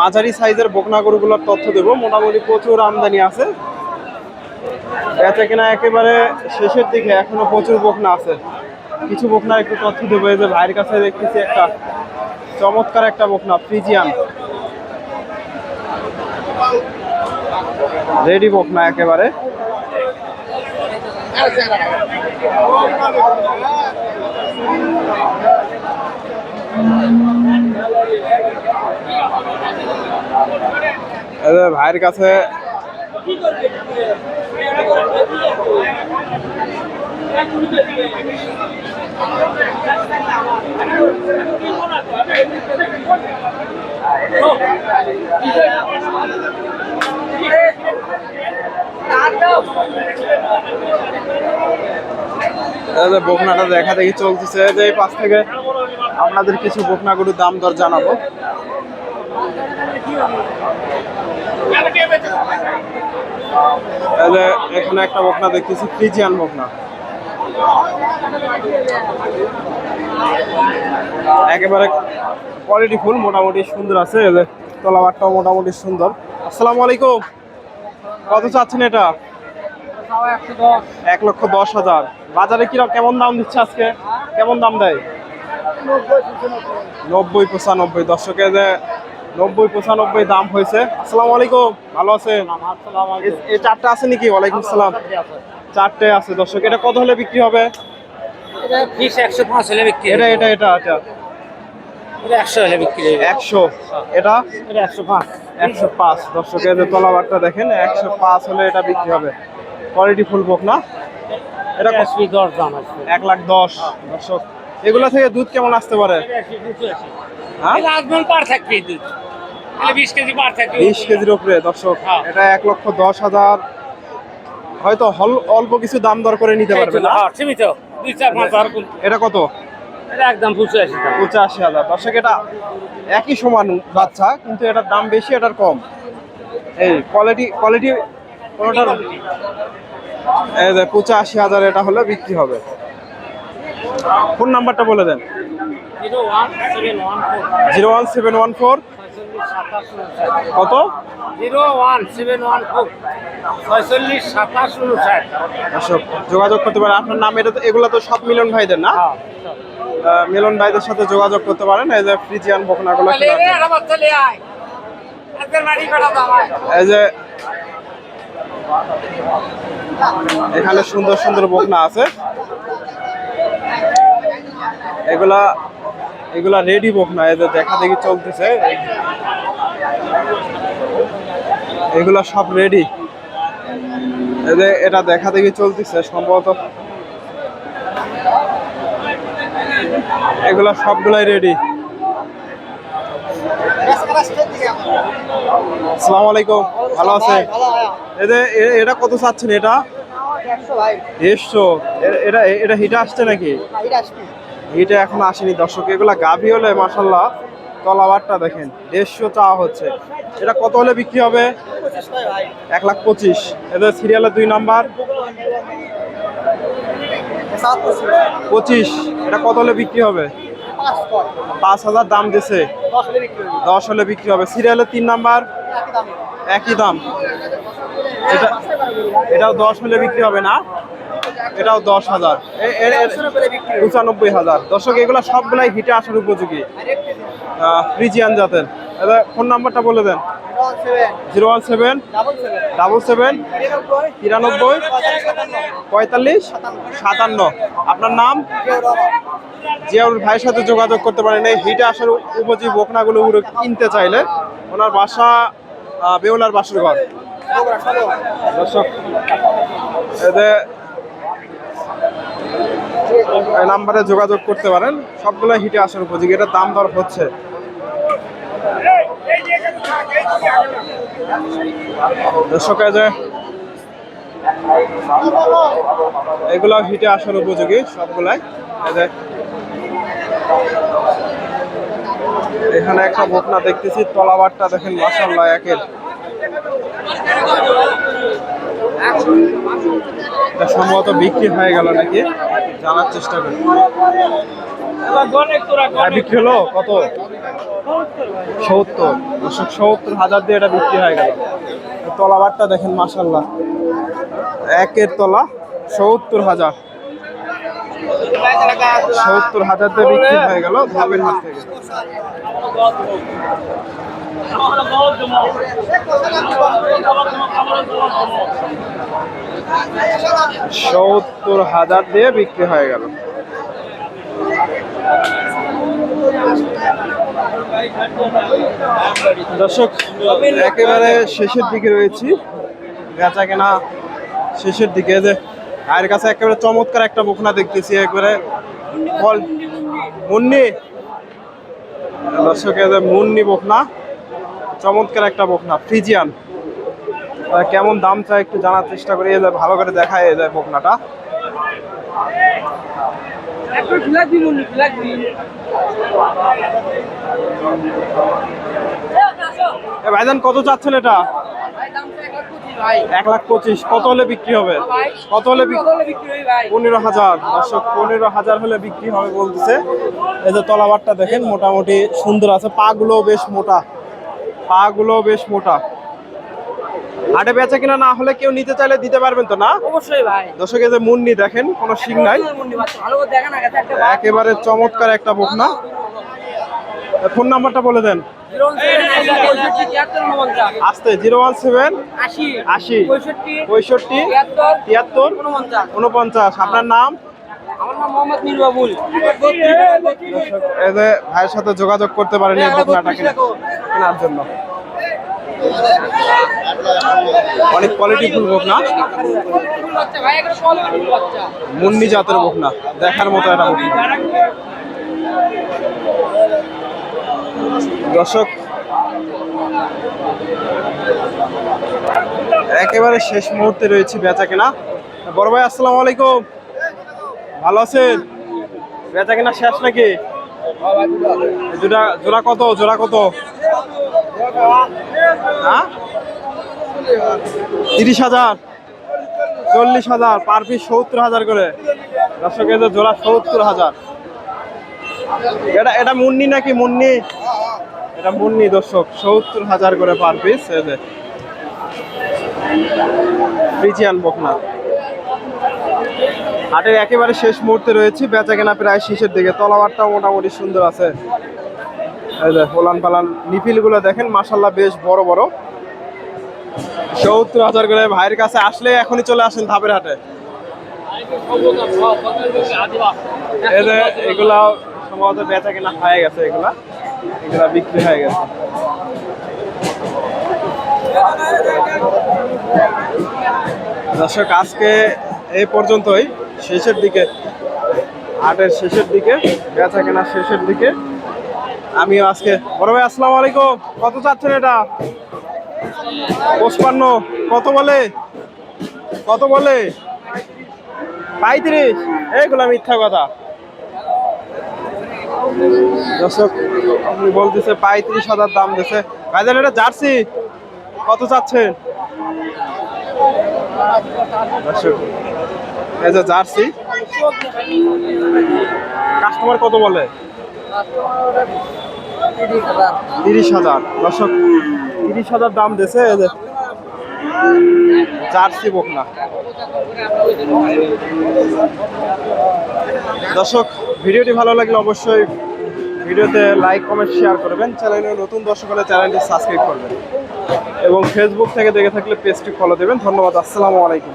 মাঝারি সাইজের বকনা গরুগুলোর তথ্য দেবো। মোটামুটি প্রচুর আমদানি আছে। বেচা কিনা একেবারে শেষের দিকে এখনও প্রচুর বকনা আছে। কিছু বকনা একটু তথ্য দেবো। এই যে ভাইয়ের কাছে দেখতেছি একটা চমৎকার একটা বকনা, ফ্রিজিয়ান। রেডি বকনা একেবারে এই যে ভাইয়ের কাছে বকনাটা দেখা দেখি চলতেছে, যে এই পাশ থেকে আপনাদের কিছু বকনা গরুর দাম দর জানাব। যে এখানে একটা বকনা দেখতেছি ফ্রিজিয়ান বকনা। একেবারে কোয়ালিটি ফুল, মোটামুটি সুন্দর আছে তলাবারটাও মোটামুটি সুন্দর। আসসালামু আলাইকুম। কত চাচ্ছেন এটা? এক লক্ষ দশ হাজার। বাজারে কীরকম কেমন দাম দিচ্ছে আজকে? কেমন দাম দেয়? নব্বই পঁচানব্বই। দর্শকে নব্বই পঁচানব্বই দাম হয়েছে। আসসালামু আলাইকুম। ভালো আছেন? এই চারটে আছে নাকি? ওয়ালাইকুম সালাম চারটে আছে। দর্শক। এটা কত হলে বিক্রি হবে? একশো পাঁচ এটা এটা এটা এটা এটা একশো এটা? এটা একশো পাঁচ। একশো পাঁচ। দর্শকের যে তলাবারটা দেখেন একশো পাঁচ হলে এটা বিক্রি হবে। কোয়ালিটি ফুল বোক না? এটা এক লাখ দশ। দর্শক এগুলা থেকে দুধ কেমন আসতে পারে? হ্যাঁ? পার থাকবে দুধ। বিশ কেজির উপরে দর্শক হ্যাঁ। এটা এক লক্ষ দশ হাজার। হয়তো অল্প কিছু দাম দর করে নিতে পারবে না? হ্যাঁ সীমিত। এটা কত? একদম পঁচিশ হাজার। দর্শক এটা একই সমান বাচ্চা কিন্তু এটার দাম বেশি এটার কম। এই কোয়ালিটি কোয়ালিটি কোনোটার? পঁচাশি হাজার এটা হলে বিক্রি হবে। ফোন নাম্বারটা বলে দেন। Zero one seven one four. কত? Zero one seven one four ছয়চল্লিশ সাতাশ উনষাট যোগাযোগ করতে পারেন। আপনার নাম এটা তো এগুলো তো সব মিলন ভাইদের না? হ্যাঁ মিলন ভাইদের সাথে যোগাযোগ করতে পারেন। এই যে ফ্রিজিয়ান বকনাগুলো এই যে এখানে সুন্দর সুন্দর বকনা আছে। এগুলা এগুলা রেডি বকনা না এদের দেখা দেখি চলতেছে। এগুলা সব রেডি এদের এটা দেখা দেখি চলতেছে সম্ভবত এগুলা সবগুলাই রেডি আসসালামু আলাইকুম ভালো আছে এদের এটা কত চাচ্ছেন এটা? দেড়শো এটা এটা হিটা আসছে নাকি? হিটা এখন আসেনি দর্শক। এগুলা গাভী হলে মাসাল্লাহ তলাবারটা দেখেন, দেড়শো চাওয়া হচ্ছে। এটা কত হলে বিক্রি হবে? এক লাখ পঁচিশ। এদের সিরিয়ালের দুই নাম্বার। পঁচিশ। এটা কত হলে বিক্রি হবে? পাঁচ হাজার দাম দিছে। দশ হলে বিক্রি হবে। সিরিয়ালের তিন নাম্বার। একই দাম। এটা এটাও দশ হলে বিক্রি হবে না? এটাও দশ হাজার। পঁচানব্বই হাজার। দর্শক, এগুলো সবগুলাই হিটে আসার উপযোগী। ফ্রিজিয়ান জাতের। ফোন নাম্বারটা বলে দেন। Zero one seven, double seven, তিরানব্বই, পঁয়তাল্লিশ, সাতান্ন। আপনার নাম? জিয়াউল ভাইয়ের সাথে যোগাযোগ করতে পারেন। এই হিটে আসার উপযোগী বকনাগুলো কিনতে চাইলে ওনার বাসা বেউলার বাসুর ঘর। দর্শক, এদের নাম্বারে যোগাযোগ করতে পারেন। সবগুলো হিটে আসার উপযোগী। এটা দাম দর হচ্ছে। যে এগুলো হিটে আসার উপযোগী, সবগুলাই। এখানে একটা বকনা দেখতেছি, তলাবারটা দেখেন মাসাল্লাহ একের। এটা সম্ভবত বিক্রি হয়ে গেল নাকি? জানার চেষ্টা করি। বিক্রি হলো কত? সত্তর। সত্তর হাজার দিয়ে এটা বিক্রি হয়ে গেল। তলাবারটা দেখেন মাসাল্লাহ একের তলা সত্তর হাজার। সত্তর হাজার দিয়ে বিক্রি হয়ে গেল ধাপের হাত থেকে। সত্তর হাজার দিয়ে বিক্রি হয়ে গেল। দর্শক, একেবারে শেষের দিকে রয়েছি। বেচা কেনা শেষের দিকে। যে ভাইয়ের কাছে একেবারে চমৎকার একটা বকনা দেখতেছি একবারে। ফল মুন্নি। দর্শক মুন্নি বকনা। চমৎকার একটা বকনা ফ্রিজিয়ান। কেমন দাম চাই একটু জানার চেষ্টা করি ভালো করে দেখায় এই যে বকনাটা। ভাইজান কত চাচ্ছেন এটা? এক লাখ পঁচিশ। কত হলে বিক্রি হবে? কত হলে বিক্রি পনেরো হাজার। দর্শক পনেরো হাজার হলে বিক্রি হবে বলতেছে। এই যে তলাবারটা দেখেন মোটামুটি সুন্দর আছে। পা গুলো বেশ মোটা। পা গুলো বেশ মোটা। হাটে বেচা কিনা না হলে কেউ নিতে চাইলে দিতে পারবেন তো না? অবশ্যই ভাই। দর্শক যে মুন্নি দেখেন কোনো শিং নাই। না একেবারে চমৎকার একটা বকনা ফোন নাম্বারটা বলে দেন। আসতে জিরো ওয়ান সেভেন। আশি আশি পঁয়ষট্টি তিয়াত্তর উনপঞ্চাশ। আপনার নাম? ভাইয়ের সাথে যোগাযোগ করতে পারেন এই কেনার জন্য অনেক কোয়ালিটি ফুল বকনা মুন্নি জাতের বকনা দেখার মতো একটা বকনা দর্শক, একেবারে শেষ মুহূর্তে রয়েছে বেচা কেনা বড় ভাই, আসসালামু আলাইকুম। ভালো আছেন? বেচা কেনা শেষ নাকি? জোড়া জোড়া কত জোড়া কত? হ্যাঁ? তিরিশ হাজার, চল্লিশ হাজার, পার পিস সত্তর হাজার করে। দর্শক জোড়া সত্তর হাজার। এটা এটা মুন্নি নাকি? মুন্নি? এটা মুন্নি, দর্শক। সত্তর হাজার করে পার পিস ফ্রিজিয়ান বকনা। হাটের একেবারে শেষ মুহূর্তে রয়েছে। বেচা কেনা প্রায় শেষের দিকে। তলাবারটাও মোটামুটি সুন্দর আছে। যে পালান নিপিলগুলো দেখেন। মাসাল্লাহ বেশ বড় বড়। সত্তর হাজার করে ভাইয়ের কাছে আসলে এখনই চলে আসেন ধাপের হাটে। এগুলা সম্ভবত বেচা কেনা হয়ে গেছে এগুলা। এগুলা বিক্রি হয়ে গেছে। দর্শক, আজকে এই পর্যন্তই। শেষের দিকে, হাটের শেষের দিকে, বেচা কেনা শেষের দিকে। আমিও আজকে, বড় ভাই, আসসালামু আলাইকুম। কত চাচ্ছেন এটা? পঁচপান্ন। কত বলে? কত বলে? পঁয়ত্রিশ। এইগুলা মিথ্যা কথা। দর্শক, আপনি বলতেছে পঁয়ত্রিশ হাজার দাম দিছে ভাইজান, এটা জার্সি? কত চাচ্ছেন? দর্শক জার্সি। কাস্টমার কত বলে? তিরিশ হাজার। দর্শক, তিরিশ হাজার দাম দিছে জার্সি বকনা। দর্শক, ভিডিওটি ভালো লাগলে অবশ্যই ভিডিওতে লাইক, কমেন্ট, শেয়ার করবেন। চ্যানেলে নতুন দর্শক হলে চ্যানেলটি সাবস্ক্রাইব করবেন। এবং ফেসবুক থেকে দেখে থাকলে পেজটি ফলো দেবেন। ধন্যবাদ, আসসালামু আলাইকুম।